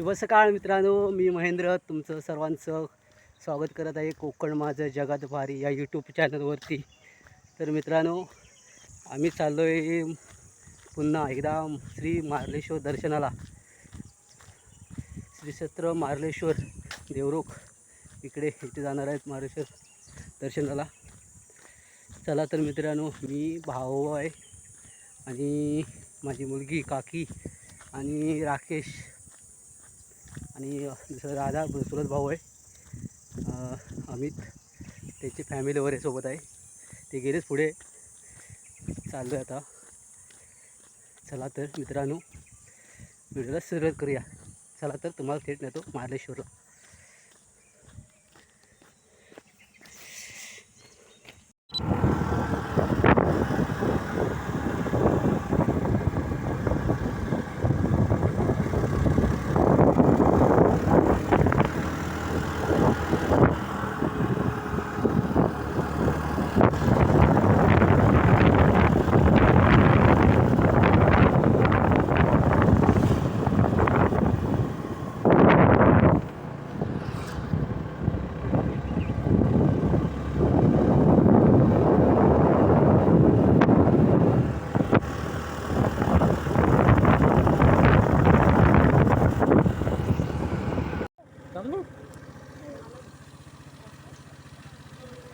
शुभ सकाळ मित्रांनो मी महेंद्र तुमचं सर्वांचं स्वागत करत आहे कोकण माझं जगात भारी या यूट्यूब चॅनलवरती तर मित्रांनो आम्ही चाललो आहे पुन्हा एकदा श्री मार्लेश्वर दर्शनाला. श्री सत्र मार्लेश्वर देवरुख. इकडे इथे जाणार आहेत मार्लेश्वर दर्शनाला. चला तर मित्रांनो मी भाऊ आहे आणि माझी मुलगी काकी आणि राकेश. आणि दुसरं राधा सुरत भाऊ आहे. अमित त्याची फॅमिली वगैरे सोबत आहे. ते गेलेच पुढे. चाललो आहे आता. चला तर मित्रांनो व्हिडिओला सुरुवात करूया. चला तर तुम्हाला थेट नेतो महाबळेश्वरला.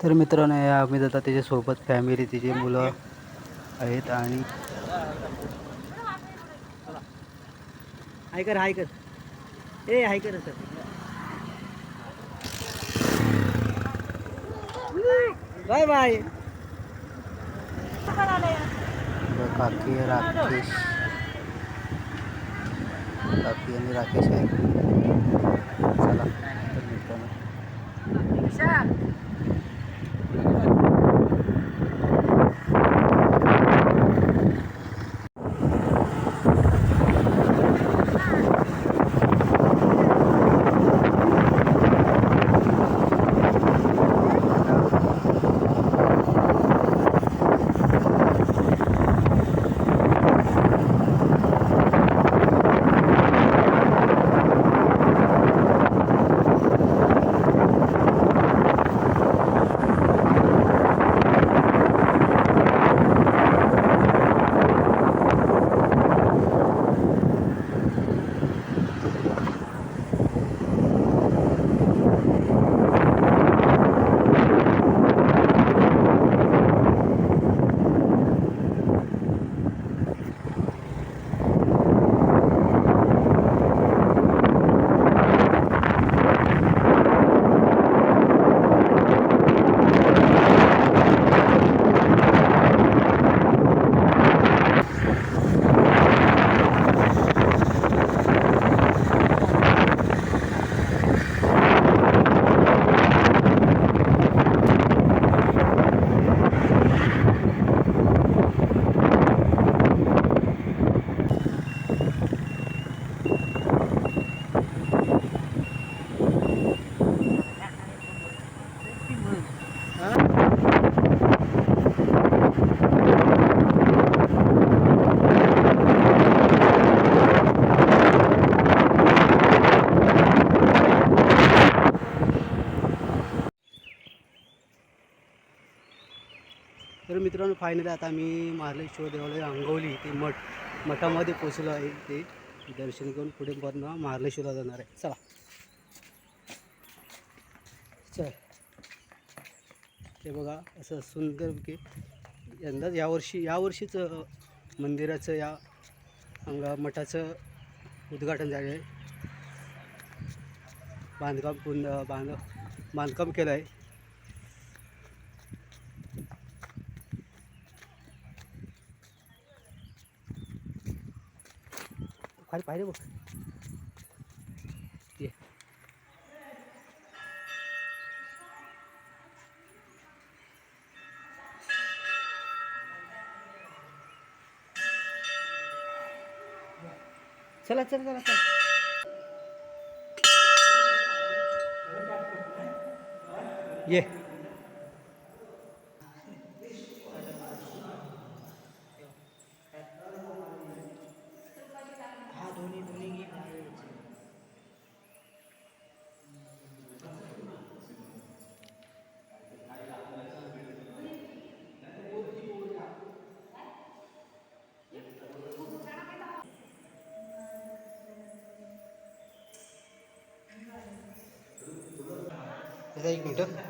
तर मित्रांनो या आम्ही जातात त्याच्यासोबत फॅमिली तिचे मुलं आहेत आणि हाय कर हाय कर ए हाय कर सर. Bye bye. काकी राकेश. काकी आणि राकेश आहे. चला तर मित्रांनो. मित्रांनो फायनली आता मी महालेश्वर देवालय अंगवली ते मठ मठामध्ये पोचलो आहे ते दर्शन करून पुढे पण महालेश्वरला जाणार आहे. चला. चल. ते बघा असं सुंदर की यंदाच यावर्षी यावर्षीच मंदिराचं या अंगा मठाचं उद्घाटन झालं आहे बांधकाम पूर्ण बांध बांधकाम केलं आहे खाली पाहिजे बघ. ये. चला चला चला चला. ये. એક મિનિટ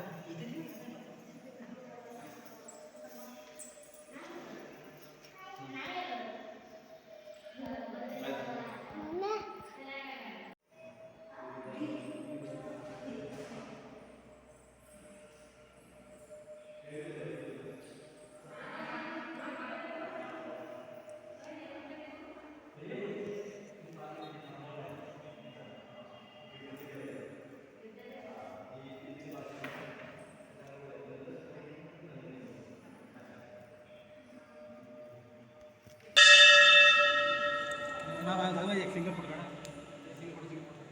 दादा एक मिनटं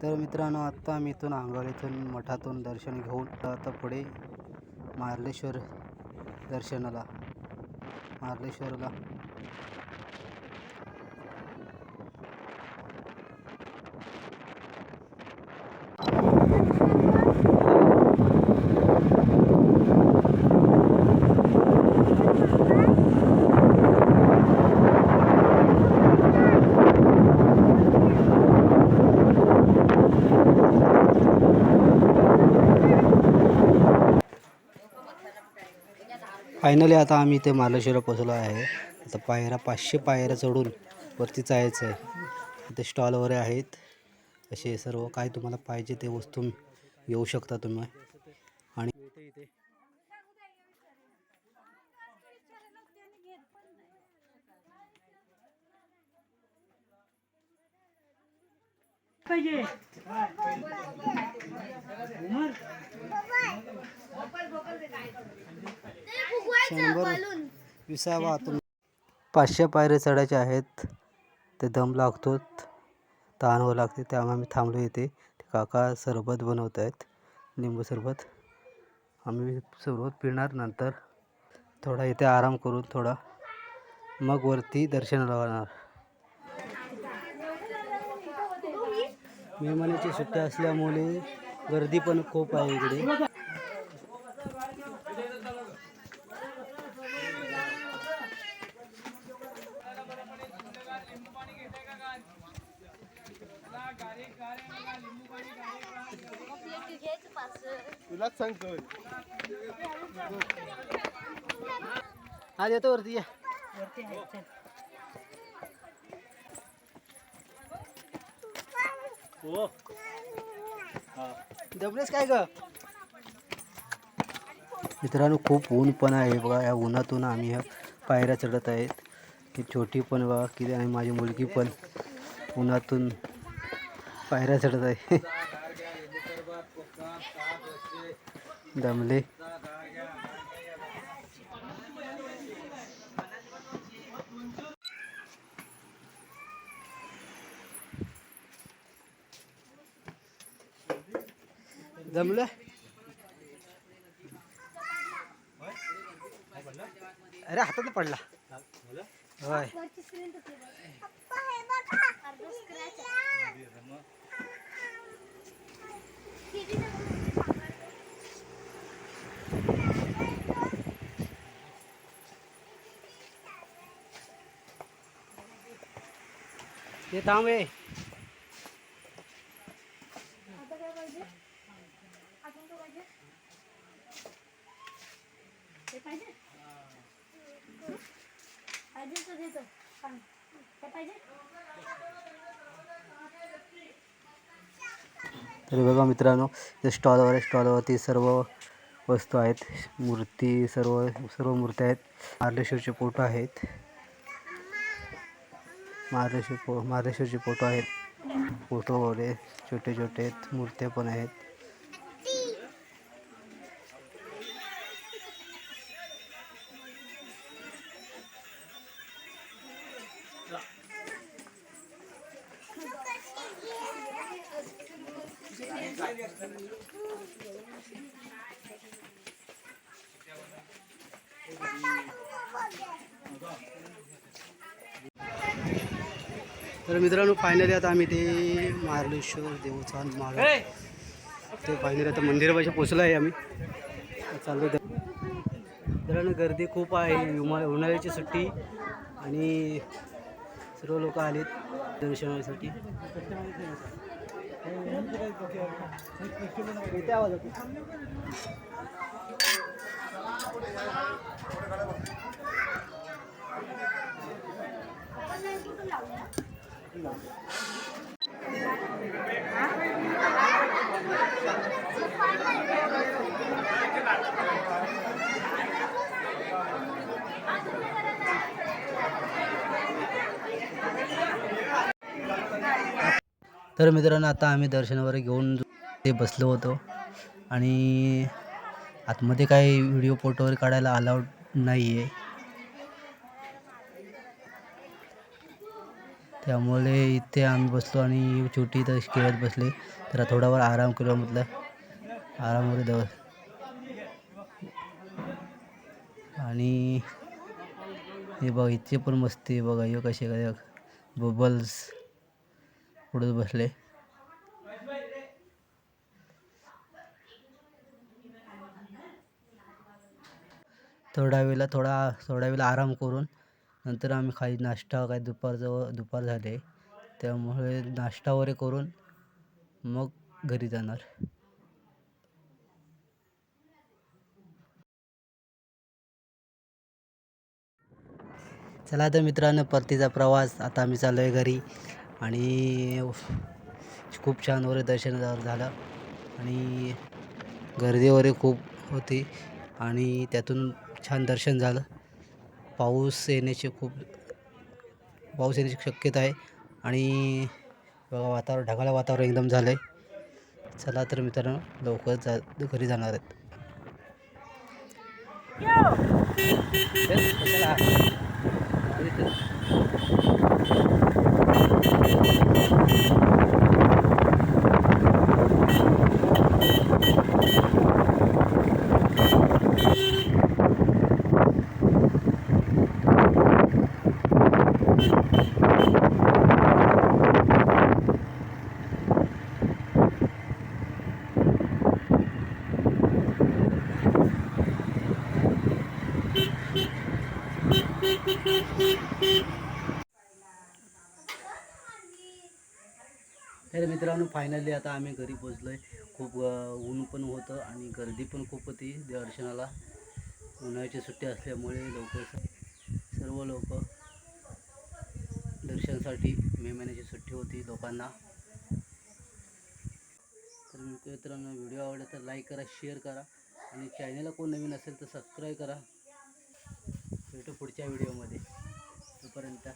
तर मित्रांनो आत्ता आम्ही इथून आंगवलीतून मठातून दर्शन घेऊन आता पुढे मार्लेश्वर दर्शनाला मार्लेश्वरला फायनली आता आम्ही इथे मालेश्वरला पोचलो आहे. आता पायऱ्या पाचशे पायऱ्या चढून वरती जायचं आहे. इथे स्टॉल वगैरे आहेत. असे सर्व काय तुम्हाला पाहिजे ते वस्तू येऊ शकता तुम्ही. आणि शंभर विसावा. पाचशे पायऱ्या चढायचे आहेत. ते दम लागतो तहानवर लागते. त्यामुळे आम्ही थांबलो इथे. ते काका सरबत बनवत आहेत लिंबू सरबत. आम्ही सरबत पिणार नंतर थोडा इथे आराम करून थोडा मग वरती दर्शनाला जाणार मे महिन्याची सुट्ट्या असल्यामुळे गर्दी पण खूप आहे इकडे. तुलाच सांगतोय. हा येतो वरती या. हो. दबलेस काय ग? मित्रांनो खूप ऊन पण आहे बघा. या उन्हातून आम्ही ह्या पायऱ्या चढत आहेत. ही छोटी पण बघा. किती आणि माझी मुलगी पण उन्हातून पायऱ्या चढत आहे. दमले. जमलं? अरे हातात पडला. होय. ते थांबे आहे तर बघा मित्रांनो त्या स्टॉलवर आहे स्टॉलवरती सर्व वस्तू आहेत. मूर्ती सर्व सर्व मूर्त्या आहेत. मार्लेश्वरचे फोटो आहेत. मार्लेश्वर फो मार्लेश्वरचे फोटो आहेत. फोटो वगैरे छोटे छोटे आहेत. मूर्त्या पण आहेत. तर मित्रांनो फायनली आता आम्ही ते मार्लेश्वर देवचा माग ते फायनली आता मंदिरापाशी पोचलो आहे आम्ही. चाललो मित्रांनो गर्दी खूप आहे. उमा उन्हाळ्याची सुट्टी आणि सर्व लोक आलेत दर्शनासाठी. तर मित्रांनो आता आम्ही दर्शनावर घेऊन ते बसलो होतो आणि आतमध्ये काही व्हिडिओ फोटो वगैरे काढायला अलाउड नाही आहे त्यामुळे इथे आम्ही बसलो आणि छोटी तर खेळत बसले. तर थोडावर आराम केला म्हटलं. आराम वगैरे दव आणि हे बघ इथे पण मस्ती आहे बघा. यो कसे काय बबल्स पुढे बसले. थोड्या वेळेला थोडा थोड्या वेळेला आराम करून नंतर आम्ही खाली नाश्ता काय दुपारचं दुपार झाले. त्यामुळे नाश्ता वगैरे करून मग घरी जाणार. चला तर मित्रांनो परतीचा प्रवास. आता आम्ही चाललो आहे घरी. आणि खूप छान वगैरे दर्शन झालं. आणि गर्दी वगैरे खूप होती. आणि त्यातून छान दर्शन झालं. पाऊस येण्याची खूप पाऊस येण्याची शक्यता आहे. आणि बघा वातावरण ढगाळ वातावरण एकदम झालं आहे चला तर मित्रांनो लवकर जा घरी जाणार आहेत. Thank you. मित्रांनो फायनली आता आम्ही घरी पोचलो आहे खूप ऊन पण होतं आणि गर्दी पण खूप होती दर्शनाला. उन्हाळ्याची सुट्टी असल्यामुळे लोक सर्व लोक दर्शनासाठी मे महिन्याची सुट्टी होती लोकांना. तर मित्रांनो व्हिडिओ आवडला तर लाईक करा शेअर करा आणि चॅनलला कोण नवीन असेल तर सबस्क्राईब करा. भेटू पुढच्या व्हिडिओमध्ये तोपर्यंत